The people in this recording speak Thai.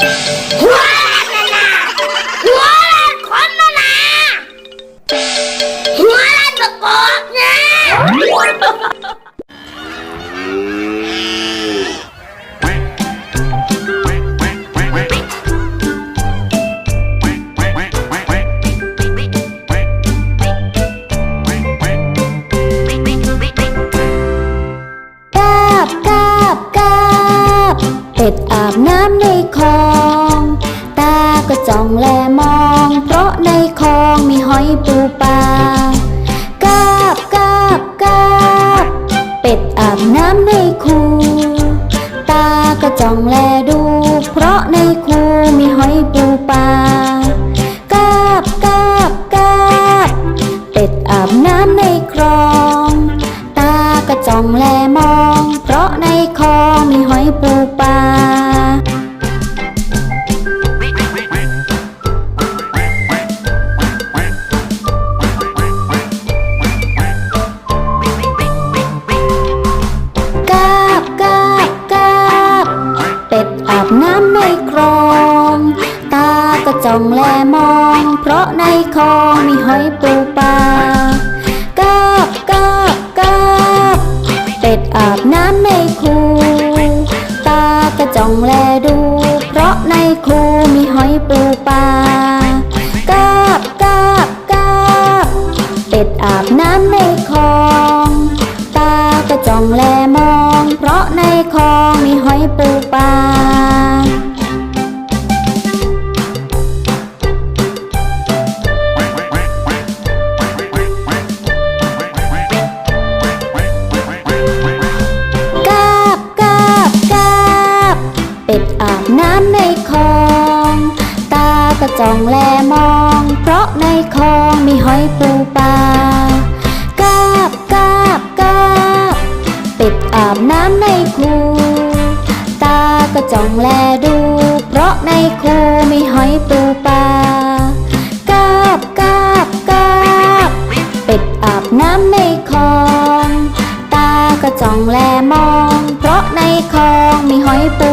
หัวแรกนะหัวแรกคนนะนะหัวแรกตะกอกนะกาบกาบกาบเป็ดอาบน้ำในคลองตา ก็จ้องแลมอง เพราะในคลองมีหอยปูปลากาบกาบกาบ เป็ดอาบน้ำในคูตาก็จ้องแลดู เพราะในคูมีหอยปูปลากาบกาบกาบ เป็ดอาบน้ำในคลอง ตาก็จ้องแลมอง จ้องแลมอง เพราะในคลองมีหอยปูปลากาบกาบกาบเป็ดอาบน้ำในคูตาก็จ้องแลดู เพราะในคูมีหอยปูปลากาบกาบกาบเป็ดอาบน้ำในคลอง ตาก็จ้องแลมองำในคลอง ตาก็จ้องแลมอง เพราะในคลองมีหอยปูปลากาบกาบกาบเป็ดอาบน้ำในคูตาก็จ้องแลดู เพราะในคูมีหอยปูปลากาบกาบกาบเป็ดอาบน้ำในคลอง ตาก็จ้องแลมอง เพราะในคลองมีหอยปู